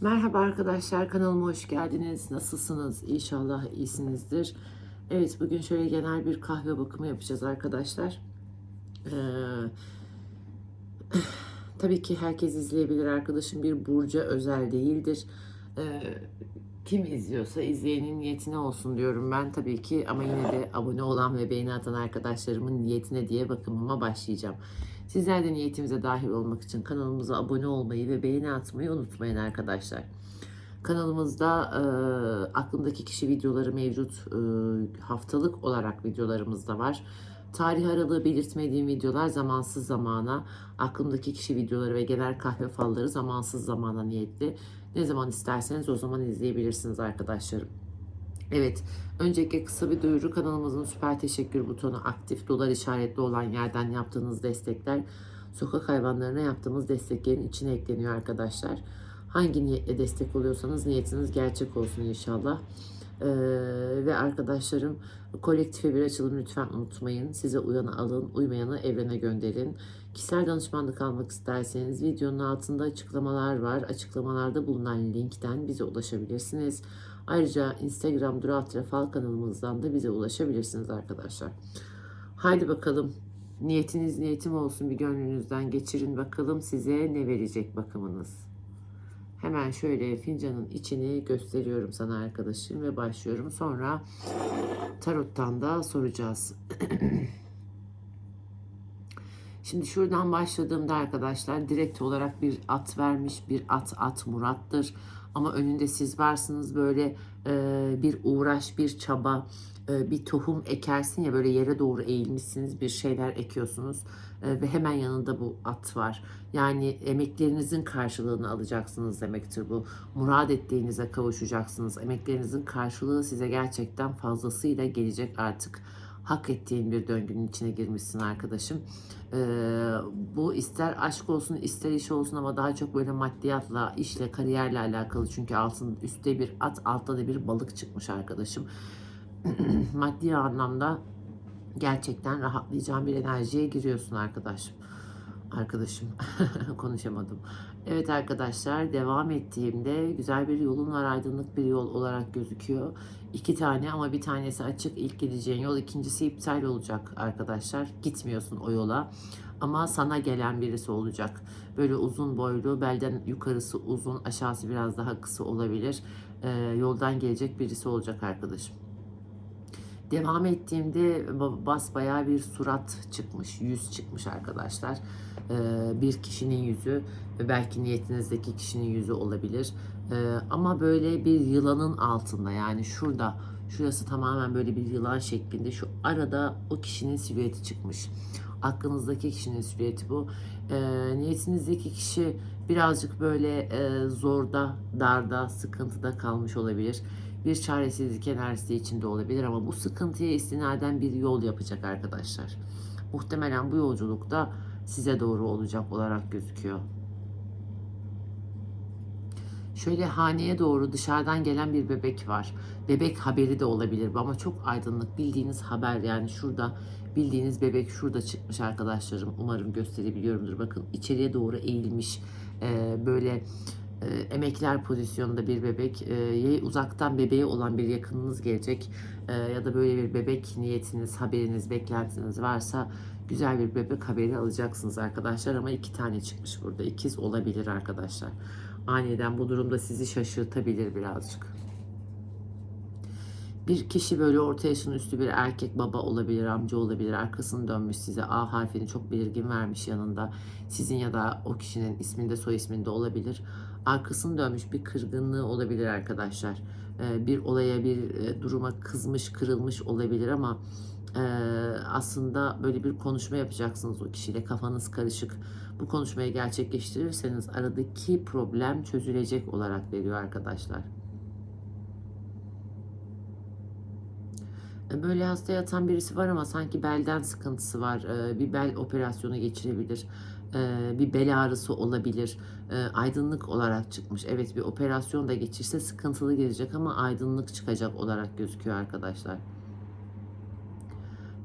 Merhaba arkadaşlar kanalıma hoş geldiniz. Nasılsınız? İnşallah iyisinizdir. Evet bugün şöyle genel bir kahve bakımı yapacağız arkadaşlar. Ee, tabii ki herkes izleyebilir arkadaşım bir burca özel değildir. Ee, kim izliyorsa izleyenin niyetine olsun diyorum ben tabii ki ama yine de abone olan ve beğeni atan arkadaşlarımın niyetine diye bakımıma başlayacağım. Sizler de niyetimize dahil olmak için kanalımıza abone olmayı ve beğeni atmayı unutmayın arkadaşlar. Kanalımızda e, aklımdaki kişi videoları mevcut. E, haftalık olarak videolarımız da var. Tarih aralığı belirtmediğim videolar zamansız zamana, aklımdaki kişi videoları ve genel kahve falları zamansız zamana niyetli. Ne zaman isterseniz o zaman izleyebilirsiniz arkadaşlarım. Evet, öncelikle kısa bir duyuru kanalımızın süper teşekkür butonu aktif dolar işaretli olan yerden yaptığınız destekler sokak hayvanlarına yaptığımız desteklerin içine ekleniyor arkadaşlar. Hangi niyetle destek oluyorsanız niyetiniz gerçek olsun inşallah. Ee, ve arkadaşlarım kolektife bir açılım lütfen unutmayın. Size uyanı alın, uymayanı evrene gönderin. Kişisel danışmanlık almak isterseniz videonun altında açıklamalar var. Açıklamalarda bulunan linkten bize ulaşabilirsiniz. Ayrıca Instagram Durat Refal kanalımızdan da bize ulaşabilirsiniz arkadaşlar. Haydi bakalım niyetiniz niyetim olsun bir gönlünüzden geçirin bakalım size ne verecek bakımınız. Hemen şöyle fincanın içini gösteriyorum sana arkadaşım ve başlıyorum. Sonra tarottan da soracağız. Şimdi şuradan başladığımda arkadaşlar direkt olarak bir at vermiş. Bir at at Murat'tır. Ama önünde siz varsınız böyle e, bir uğraş, bir çaba, e, bir tohum ekersin ya böyle yere doğru eğilmişsiniz bir şeyler ekiyorsunuz e, ve hemen yanında bu at var. Yani emeklerinizin karşılığını alacaksınız demektir bu. Murad ettiğinize kavuşacaksınız. Emeklerinizin karşılığı size gerçekten fazlasıyla gelecek artık hak ettiğin bir döngünün içine girmişsin arkadaşım. Ee, bu ister aşk olsun ister iş olsun ama daha çok böyle maddiyatla, işle, kariyerle alakalı. Çünkü altın üstte bir at, altta da bir balık çıkmış arkadaşım. Maddi anlamda gerçekten rahatlayacağın bir enerjiye giriyorsun arkadaşım. Arkadaşım konuşamadım. Evet arkadaşlar devam ettiğimde güzel bir yolun var aydınlık bir yol olarak gözüküyor. İki tane ama bir tanesi açık ilk gideceğin yol ikincisi iptal olacak arkadaşlar. Gitmiyorsun o yola ama sana gelen birisi olacak. Böyle uzun boylu belden yukarısı uzun aşağısı biraz daha kısa olabilir. Ee, yoldan gelecek birisi olacak arkadaşım. Devam ettiğimde basbayağı bir surat çıkmış, yüz çıkmış arkadaşlar. Ee, bir kişinin yüzü ve belki niyetinizdeki kişinin yüzü olabilir. Ee, ama böyle bir yılanın altında yani şurada, şurası tamamen böyle bir yılan şeklinde. Şu arada o kişinin silüeti çıkmış. Aklınızdaki kişinin silüeti bu. Ee, niyetinizdeki kişi birazcık böyle e, zorda, darda, sıkıntıda kalmış olabilir bir çaresizlik enerjisi içinde olabilir ama bu sıkıntıya istinaden bir yol yapacak arkadaşlar. Muhtemelen bu yolculukta size doğru olacak olarak gözüküyor. Şöyle haneye doğru dışarıdan gelen bir bebek var. Bebek haberi de olabilir ama çok aydınlık bildiğiniz haber yani şurada bildiğiniz bebek şurada çıkmış arkadaşlarım. Umarım gösterebiliyorumdur. Bakın içeriye doğru eğilmiş böyle e, emekler pozisyonunda bir bebek, e, uzaktan bebeğe olan bir yakınınız gelecek e, ya da böyle bir bebek niyetiniz, haberiniz, beklentiniz varsa güzel bir bebek haberi alacaksınız arkadaşlar ama iki tane çıkmış burada. ikiz olabilir arkadaşlar. Aniden bu durumda sizi şaşırtabilir birazcık. Bir kişi böyle orta üstü bir erkek baba olabilir, amca olabilir. Arkasını dönmüş size A harfini çok belirgin vermiş yanında. Sizin ya da o kişinin isminde soy isminde olabilir arkasını dönmüş bir kırgınlığı olabilir arkadaşlar. Ee, bir olaya bir e, duruma kızmış kırılmış olabilir ama e, aslında böyle bir konuşma yapacaksınız o kişiyle kafanız karışık. Bu konuşmayı gerçekleştirirseniz aradaki problem çözülecek olarak veriyor arkadaşlar. E, böyle hasta yatan birisi var ama sanki belden sıkıntısı var. Bir bel operasyonu geçirebilir bir bel ağrısı olabilir. Aydınlık olarak çıkmış. Evet bir operasyon da geçirse sıkıntılı gelecek ama aydınlık çıkacak olarak gözüküyor arkadaşlar.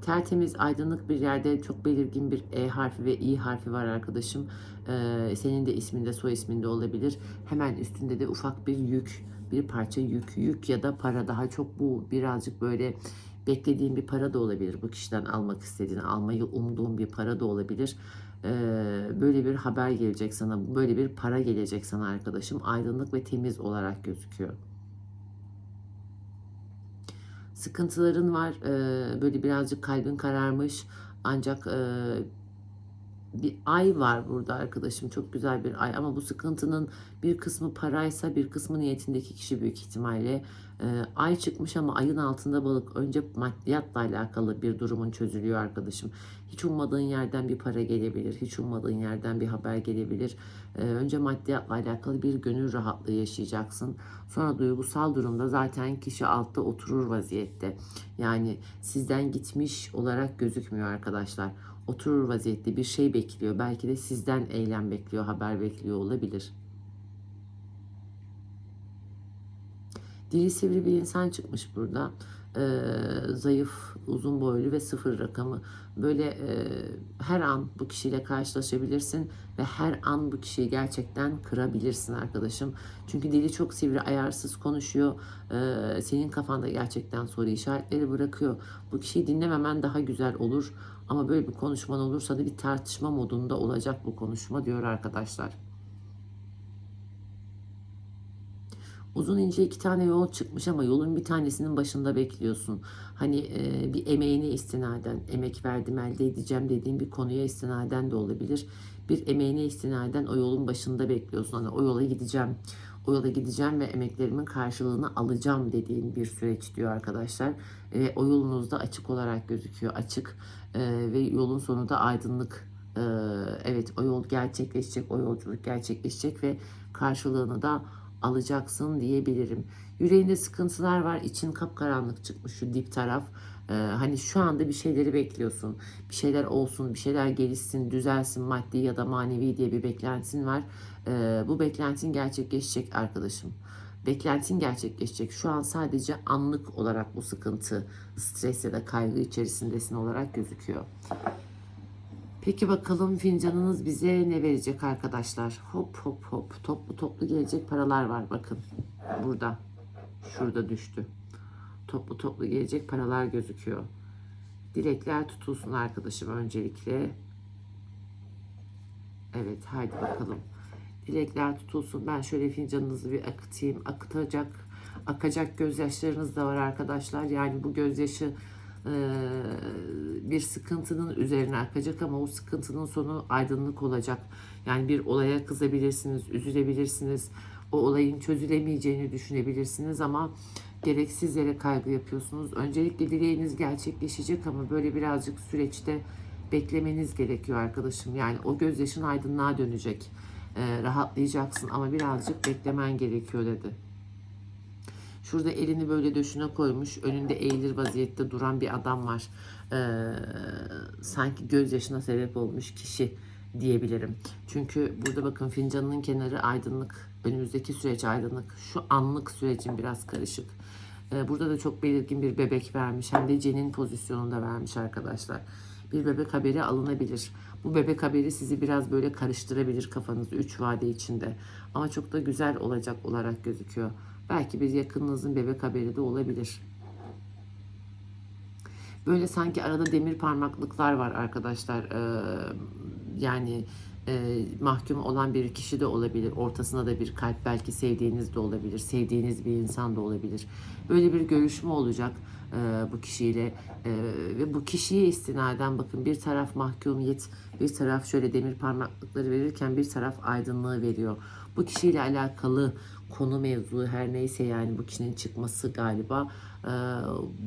Tertemiz, aydınlık bir yerde çok belirgin bir E harfi ve İ harfi var arkadaşım. Ee, senin de isminde, soy isminde olabilir. Hemen üstünde de ufak bir yük, bir parça yük. Yük ya da para daha çok bu birazcık böyle beklediğin bir para da olabilir. Bu kişiden almak istediğin, almayı umduğun bir para da olabilir. Ee, böyle bir haber gelecek sana, böyle bir para gelecek sana arkadaşım. Aydınlık ve temiz olarak gözüküyor. Sıkıntıların var, ee, böyle birazcık kalbin kararmış. Ancak e, bir ay var burada arkadaşım. Çok güzel bir ay ama bu sıkıntının bir kısmı paraysa bir kısmı niyetindeki kişi büyük ihtimalle. Ee, ay çıkmış ama ayın altında balık. Önce maddiyatla alakalı bir durumun çözülüyor arkadaşım. Hiç ummadığın yerden bir para gelebilir. Hiç ummadığın yerden bir haber gelebilir. Ee, önce maddiyatla alakalı bir gönül rahatlığı yaşayacaksın. Sonra duygusal durumda zaten kişi altta oturur vaziyette. Yani sizden gitmiş olarak gözükmüyor arkadaşlar oturur vaziyette bir şey bekliyor. Belki de sizden eylem bekliyor, haber bekliyor olabilir. Dili sivri bir insan çıkmış burada. Ee, zayıf, uzun boylu ve sıfır rakamı. Böyle e, her an bu kişiyle karşılaşabilirsin ve her an bu kişiyi gerçekten kırabilirsin arkadaşım. Çünkü dili çok sivri, ayarsız konuşuyor. Ee, senin kafanda gerçekten soru işaretleri bırakıyor. Bu kişiyi dinlememen daha güzel olur. Ama böyle bir konuşman olursa da bir tartışma modunda olacak bu konuşma diyor arkadaşlar. Uzun ince iki tane yol çıkmış ama yolun bir tanesinin başında bekliyorsun. Hani e, bir emeğine istinaden, emek verdim elde edeceğim dediğin bir konuya istinaden de olabilir. Bir emeğine istinaden o yolun başında bekliyorsun. Hani o yola gideceğim, o yola gideceğim ve emeklerimin karşılığını alacağım dediğin bir süreç diyor arkadaşlar. Ve o yolunuzda açık olarak gözüküyor. Açık e, ve yolun sonu da aydınlık. E, evet o yol gerçekleşecek, o yolculuk gerçekleşecek ve karşılığını da alacaksın diyebilirim. Yüreğinde sıkıntılar var. için kapkaranlık çıkmış şu dip taraf. Ee, hani şu anda bir şeyleri bekliyorsun. Bir şeyler olsun, bir şeyler gelişsin, düzelsin maddi ya da manevi diye bir beklentin var. Ee, bu beklentin gerçekleşecek arkadaşım. Beklentin gerçekleşecek. Şu an sadece anlık olarak bu sıkıntı, stres ya da kaygı içerisindesin olarak gözüküyor. Peki bakalım fincanınız bize ne verecek arkadaşlar? Hop hop hop. Toplu toplu gelecek paralar var bakın. Burada. Şurada düştü. Toplu toplu gelecek paralar gözüküyor. Dilekler tutulsun arkadaşım öncelikle. Evet haydi bakalım. Dilekler tutulsun. Ben şöyle fincanınızı bir akıtayım. Akıtacak, akacak gözyaşlarınız da var arkadaşlar. Yani bu gözyaşı bir sıkıntının üzerine akacak ama o sıkıntının sonu aydınlık olacak. Yani bir olaya kızabilirsiniz, üzülebilirsiniz. O olayın çözülemeyeceğini düşünebilirsiniz ama gereksiz yere kaygı yapıyorsunuz. Öncelikle dileğiniz gerçekleşecek ama böyle birazcık süreçte beklemeniz gerekiyor arkadaşım. Yani o gözyaşın aydınlığa dönecek. Ee, rahatlayacaksın ama birazcık beklemen gerekiyor dedi. Şurada elini böyle döşüne koymuş. Önünde eğilir vaziyette duran bir adam var. Ee, sanki gözyaşına sebep olmuş kişi diyebilirim. Çünkü burada bakın fincanının kenarı aydınlık. Önümüzdeki süreç aydınlık. Şu anlık sürecin biraz karışık. Ee, burada da çok belirgin bir bebek vermiş. Hem de cenin pozisyonunda vermiş arkadaşlar. Bir bebek haberi alınabilir. Bu bebek haberi sizi biraz böyle karıştırabilir kafanızı 3 vade içinde. Ama çok da güzel olacak olarak gözüküyor. Belki bir yakınınızın bebek haberi de olabilir. Böyle sanki arada demir parmaklıklar var arkadaşlar. Ee, yani e, mahkum olan bir kişi de olabilir. Ortasına da bir kalp belki sevdiğiniz de olabilir. Sevdiğiniz bir insan da olabilir. Böyle bir görüşme olacak e, bu kişiyle e, ve bu kişiye istinaden bakın bir taraf mahkumiyet, bir taraf şöyle demir parmaklıkları verirken bir taraf aydınlığı veriyor. Bu kişiyle alakalı konu mevzu her neyse yani bu kişinin çıkması galiba e,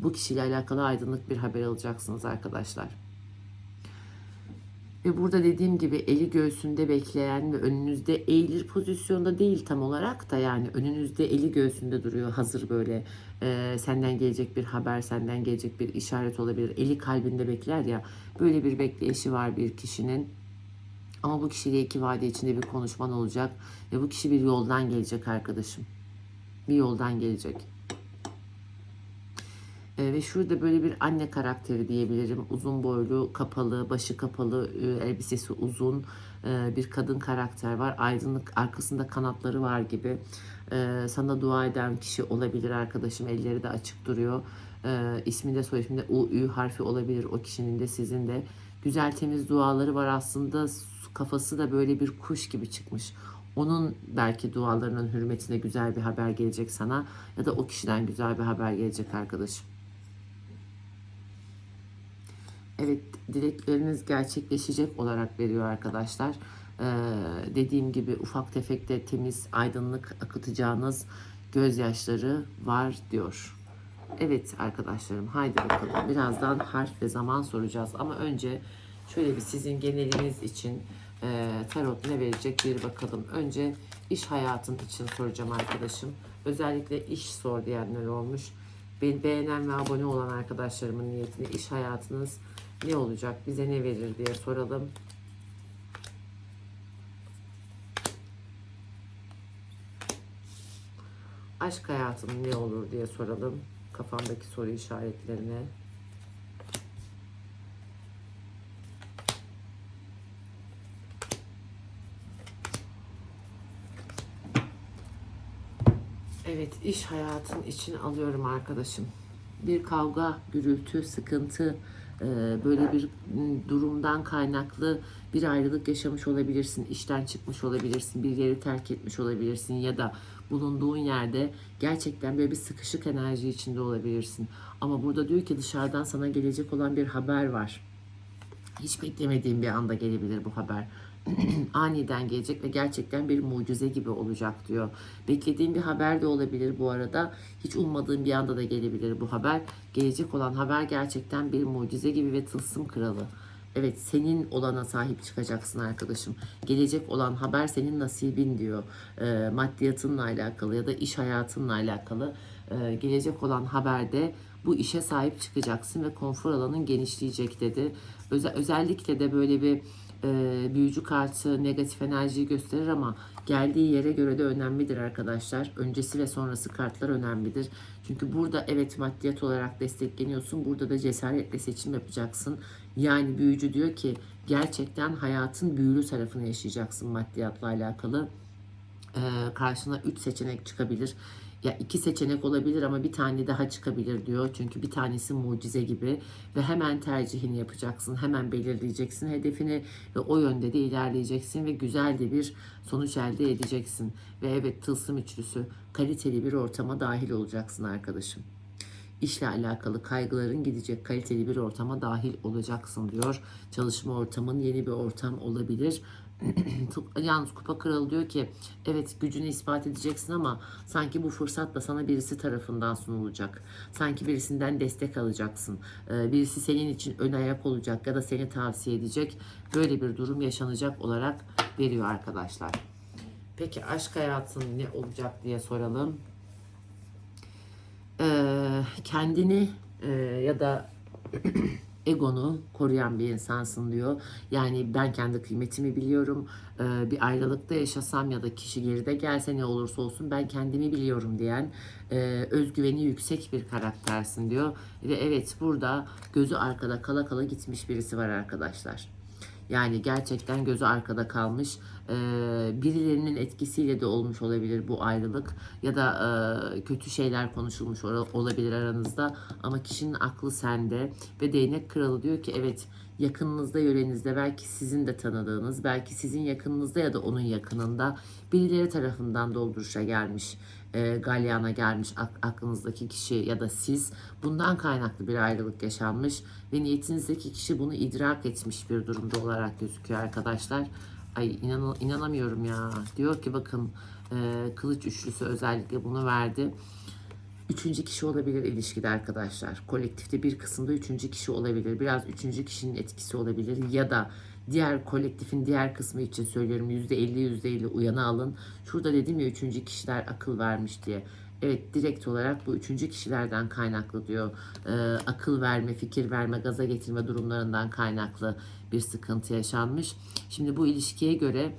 bu kişiyle alakalı aydınlık bir haber alacaksınız arkadaşlar. Ve burada dediğim gibi eli göğsünde bekleyen ve önünüzde eğilir pozisyonda değil tam olarak da yani önünüzde eli göğsünde duruyor. Hazır böyle e, senden gelecek bir haber senden gelecek bir işaret olabilir. Eli kalbinde bekler ya böyle bir bekleyişi var bir kişinin. Ama bu kişiyle iki vade içinde bir konuşman olacak ve bu kişi bir yoldan gelecek arkadaşım. Bir yoldan gelecek E, ve şurada böyle bir anne karakteri diyebilirim. Uzun boylu, kapalı, başı kapalı, e, elbisesi uzun e, bir kadın karakter var. Aydınlık arkasında kanatları var gibi. E, sana dua eden kişi olabilir arkadaşım. Elleri de açık duruyor. E, isminde soy isminde U, Ü harfi olabilir o kişinin de sizin de. Güzel temiz duaları var aslında. Kafası da böyle bir kuş gibi çıkmış. Onun belki dualarının hürmetine güzel bir haber gelecek sana ya da o kişiden güzel bir haber gelecek arkadaşım. Evet, dilekleriniz gerçekleşecek olarak veriyor arkadaşlar. Ee, dediğim gibi ufak tefek de temiz, aydınlık akıtacağınız gözyaşları var diyor. Evet arkadaşlarım, haydi bakalım. Birazdan harf ve zaman soracağız. Ama önce şöyle bir sizin geneliniz için e, tarot ne verecek bir bakalım. Önce iş hayatın için soracağım arkadaşım. Özellikle iş sor diyenler olmuş. Beni beğenen ve abone olan arkadaşlarımın niyetine iş hayatınız ne olacak, bize ne verir diye soralım. Aşk hayatın ne olur diye soralım. Kafamdaki soru işaretlerine. Evet, iş hayatın için alıyorum arkadaşım. Bir kavga, gürültü, sıkıntı, böyle bir durumdan kaynaklı bir ayrılık yaşamış olabilirsin. işten çıkmış olabilirsin, bir yeri terk etmiş olabilirsin ya da bulunduğun yerde gerçekten böyle bir sıkışık enerji içinde olabilirsin. Ama burada diyor ki dışarıdan sana gelecek olan bir haber var. Hiç beklemediğin bir anda gelebilir bu haber. Aniden gelecek ve gerçekten bir mucize gibi olacak diyor. Beklediğin bir haber de olabilir bu arada. Hiç ummadığın bir anda da gelebilir bu haber. Gelecek olan haber gerçekten bir mucize gibi ve tılsım kralı. Evet senin olana sahip çıkacaksın arkadaşım. Gelecek olan haber senin nasibin diyor. E, maddiyatınla alakalı ya da iş hayatınla alakalı. E, gelecek olan haberde bu işe sahip çıkacaksın ve konfor alanın genişleyecek dedi. Öze, özellikle de böyle bir e, büyücü kartı negatif enerjiyi gösterir ama geldiği yere göre de önemlidir arkadaşlar. Öncesi ve sonrası kartlar önemlidir. Çünkü burada evet maddiyat olarak destekleniyorsun. Burada da cesaretle seçim yapacaksın. Yani büyücü diyor ki gerçekten hayatın büyülü tarafını yaşayacaksın maddiyatla alakalı. Ee, karşına 3 seçenek çıkabilir. Ya iki seçenek olabilir ama bir tane daha çıkabilir diyor. Çünkü bir tanesi mucize gibi ve hemen tercihini yapacaksın. Hemen belirleyeceksin hedefini ve o yönde de ilerleyeceksin ve güzel de bir sonuç elde edeceksin. Ve evet tılsım üçlüsü kaliteli bir ortama dahil olacaksın arkadaşım işle alakalı kaygıların gidecek kaliteli bir ortama dahil olacaksın diyor. Çalışma ortamın yeni bir ortam olabilir. Yalnız kupa kralı diyor ki evet gücünü ispat edeceksin ama sanki bu fırsat da sana birisi tarafından sunulacak. Sanki birisinden destek alacaksın. Ee, birisi senin için ön ayak olacak ya da seni tavsiye edecek. Böyle bir durum yaşanacak olarak veriyor arkadaşlar. Peki aşk hayatın ne olacak diye soralım. Ee, kendini e, ya da egonu koruyan bir insansın diyor. Yani ben kendi kıymetimi biliyorum. Ee, bir ayrılıkta yaşasam ya da kişi geride gelse ne olursa olsun ben kendimi biliyorum diyen e, özgüveni yüksek bir karaktersin diyor. Ve evet burada gözü arkada kala kala gitmiş birisi var arkadaşlar. Yani gerçekten gözü arkada kalmış. Ee, birilerinin etkisiyle de olmuş olabilir bu ayrılık ya da e, kötü şeyler konuşulmuş olabilir aranızda ama kişinin aklı sende ve değnek kralı diyor ki evet yakınınızda yörenizde belki sizin de tanıdığınız belki sizin yakınınızda ya da onun yakınında birileri tarafından dolduruşa gelmiş e, galyana gelmiş ak- aklınızdaki kişi ya da siz bundan kaynaklı bir ayrılık yaşanmış ve niyetinizdeki kişi bunu idrak etmiş bir durumda olarak gözüküyor arkadaşlar. Ay inan inanamıyorum ya. Diyor ki bakın e, kılıç üçlüsü özellikle bunu verdi. Üçüncü kişi olabilir ilişkide arkadaşlar. Kolektifte bir kısımda üçüncü kişi olabilir. Biraz üçüncü kişinin etkisi olabilir. Ya da diğer kolektifin diğer kısmı için söylüyorum yüzde elli yüzde elli uyanı alın. Şurada dedim ya üçüncü kişiler akıl vermiş diye. Evet direkt olarak bu üçüncü kişilerden kaynaklı diyor. Ee, akıl verme, fikir verme, gaza getirme durumlarından kaynaklı bir sıkıntı yaşanmış. Şimdi bu ilişkiye göre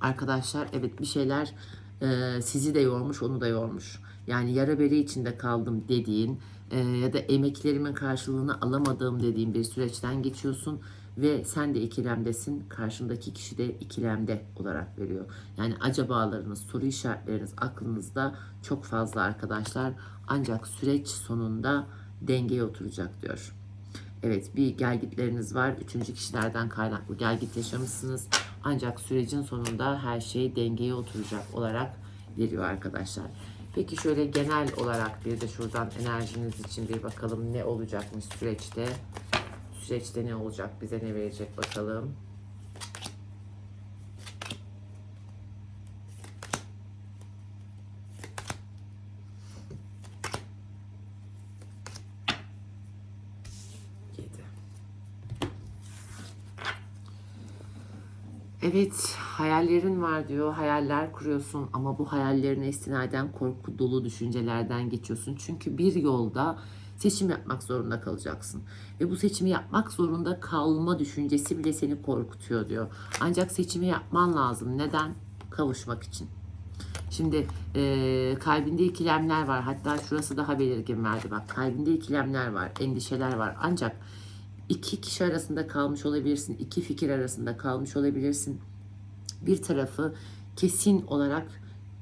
arkadaşlar evet bir şeyler e, sizi de yormuş, onu da yormuş. Yani yara bere içinde kaldım dediğin e, ya da emeklerimin karşılığını alamadığım dediğim bir süreçten geçiyorsun ve sen de ikilemdesin. Karşındaki kişi de ikilemde olarak veriyor. Yani acabalarınız, soru işaretleriniz aklınızda çok fazla arkadaşlar. Ancak süreç sonunda dengeye oturacak diyor. Evet bir gelgitleriniz var. Üçüncü kişilerden kaynaklı gelgit yaşamışsınız. Ancak sürecin sonunda her şey dengeye oturacak olarak veriyor arkadaşlar. Peki şöyle genel olarak bir de şuradan enerjiniz için bir bakalım ne olacakmış süreçte. Süreçte ne olacak bize ne verecek bakalım. Evet, hayallerin var diyor. Hayaller kuruyorsun ama bu hayallerine istinaden korku dolu düşüncelerden geçiyorsun. Çünkü bir yolda seçim yapmak zorunda kalacaksın. Ve bu seçimi yapmak zorunda kalma düşüncesi bile seni korkutuyor diyor. Ancak seçimi yapman lazım. Neden? Kavuşmak için. Şimdi e, kalbinde ikilemler var. Hatta şurası daha belirgin verdi. Bak kalbinde ikilemler var, endişeler var. Ancak iki kişi arasında kalmış olabilirsin. iki fikir arasında kalmış olabilirsin. Bir tarafı kesin olarak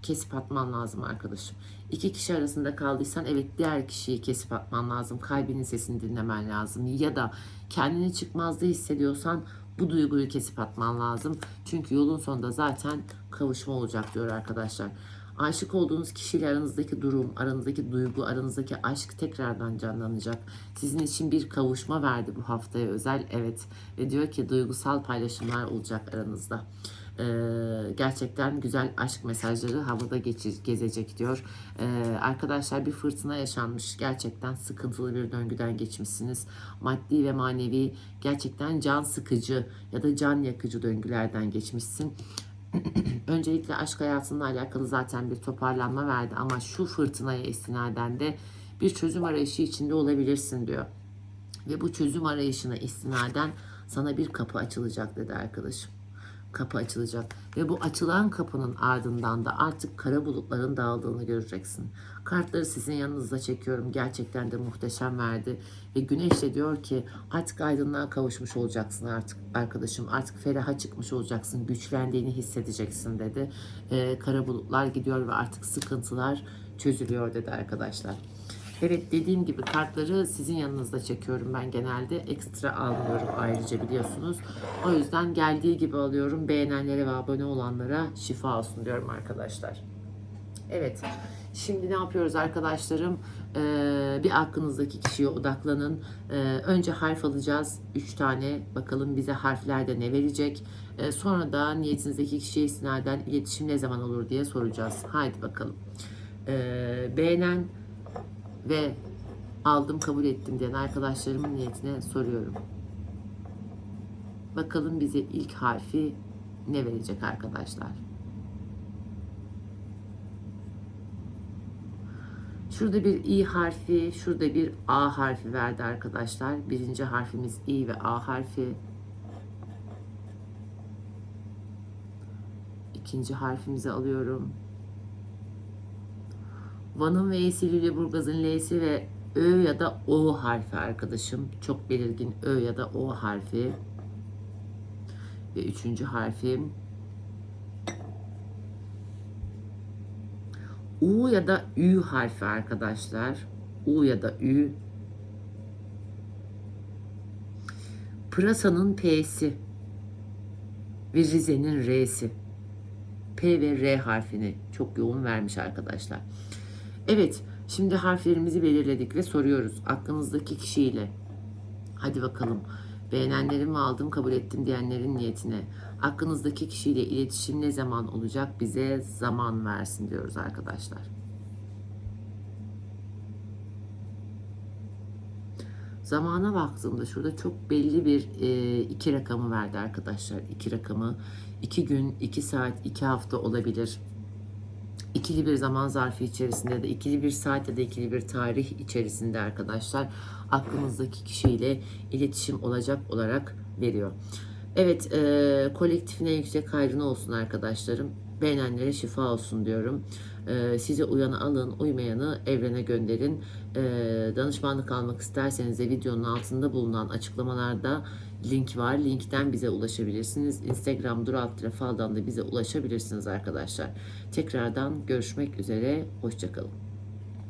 kesip atman lazım arkadaşım. İki kişi arasında kaldıysan evet diğer kişiyi kesip atman lazım. Kalbinin sesini dinlemen lazım. Ya da kendini çıkmazda hissediyorsan bu duyguyu kesip atman lazım. Çünkü yolun sonunda zaten kavuşma olacak diyor arkadaşlar. Aşık olduğunuz kişiyle aranızdaki durum, aranızdaki duygu, aranızdaki aşk tekrardan canlanacak. Sizin için bir kavuşma verdi bu haftaya özel. Evet ve diyor ki duygusal paylaşımlar olacak aranızda. Ee, gerçekten güzel aşk mesajları havada geçir, gezecek diyor. Ee, arkadaşlar bir fırtına yaşanmış. Gerçekten sıkıntılı bir döngüden geçmişsiniz. Maddi ve manevi gerçekten can sıkıcı ya da can yakıcı döngülerden geçmişsin. Öncelikle aşk hayatınla alakalı zaten bir toparlanma verdi ama şu fırtınaya istinaden de bir çözüm arayışı içinde olabilirsin diyor. Ve bu çözüm arayışına istinaden sana bir kapı açılacak dedi arkadaşım. Kapı açılacak ve bu açılan kapının ardından da artık kara bulutların dağıldığını göreceksin. Kartları sizin yanınızda çekiyorum. Gerçekten de muhteşem verdi. Ve güneş de diyor ki artık aydınlığa kavuşmuş olacaksın artık arkadaşım. Artık feraha çıkmış olacaksın. Güçlendiğini hissedeceksin dedi. Ee, kara bulutlar gidiyor ve artık sıkıntılar çözülüyor dedi arkadaşlar. Evet dediğim gibi kartları sizin yanınızda çekiyorum ben genelde. Ekstra almıyorum ayrıca biliyorsunuz. O yüzden geldiği gibi alıyorum. Beğenenlere ve abone olanlara şifa olsun diyorum arkadaşlar. Evet. Şimdi ne yapıyoruz arkadaşlarım? Ee, bir aklınızdaki kişiye odaklanın. Ee, önce harf alacağız. 3 tane. Bakalım bize harflerde ne verecek. Ee, sonra da niyetinizdeki kişiye istinaden iletişim ne zaman olur diye soracağız. Haydi bakalım. Ee, beğenen ve aldım kabul ettim diyen arkadaşlarımın niyetine soruyorum. Bakalım bize ilk harfi ne verecek arkadaşlar? Şurada bir i harfi, şurada bir a harfi verdi arkadaşlar. Birinci harfimiz i ve a harfi. İkinci harfimizi alıyorum. Van'ın ve E'si Lüleburgaz'ın L'si ve Ö ya da O harfi arkadaşım. Çok belirgin Ö ya da O harfi. Ve üçüncü harfim U ya da Ü harfi arkadaşlar. U ya da Ü. Pırasa'nın P'si ve Rize'nin R'si. P ve R harfini çok yoğun vermiş arkadaşlar. Evet, şimdi harflerimizi belirledik ve soruyoruz aklınızdaki kişiyle. Hadi bakalım. Beğenenlerimi aldım, kabul ettim diyenlerin niyetine. Aklınızdaki kişiyle iletişim ne zaman olacak? Bize zaman versin diyoruz arkadaşlar. Zamana baktığımda şurada çok belli bir e, iki rakamı verdi arkadaşlar. İki rakamı. iki gün, iki saat, iki hafta olabilir ikili bir zaman zarfı içerisinde de ikili bir saat ya da ikili bir tarih içerisinde arkadaşlar aklınızdaki kişiyle iletişim olacak olarak veriyor. Evet e, kolektifine yüksek hayrına olsun arkadaşlarım. Beğenenlere şifa olsun diyorum. Ee, size uyanı alın, uymayanı evrene gönderin. Ee, danışmanlık almak isterseniz de videonun altında bulunan açıklamalarda link var. Linkten bize ulaşabilirsiniz. Instagram Durat Fal'dan da bize ulaşabilirsiniz arkadaşlar. Tekrardan görüşmek üzere. Hoşçakalın.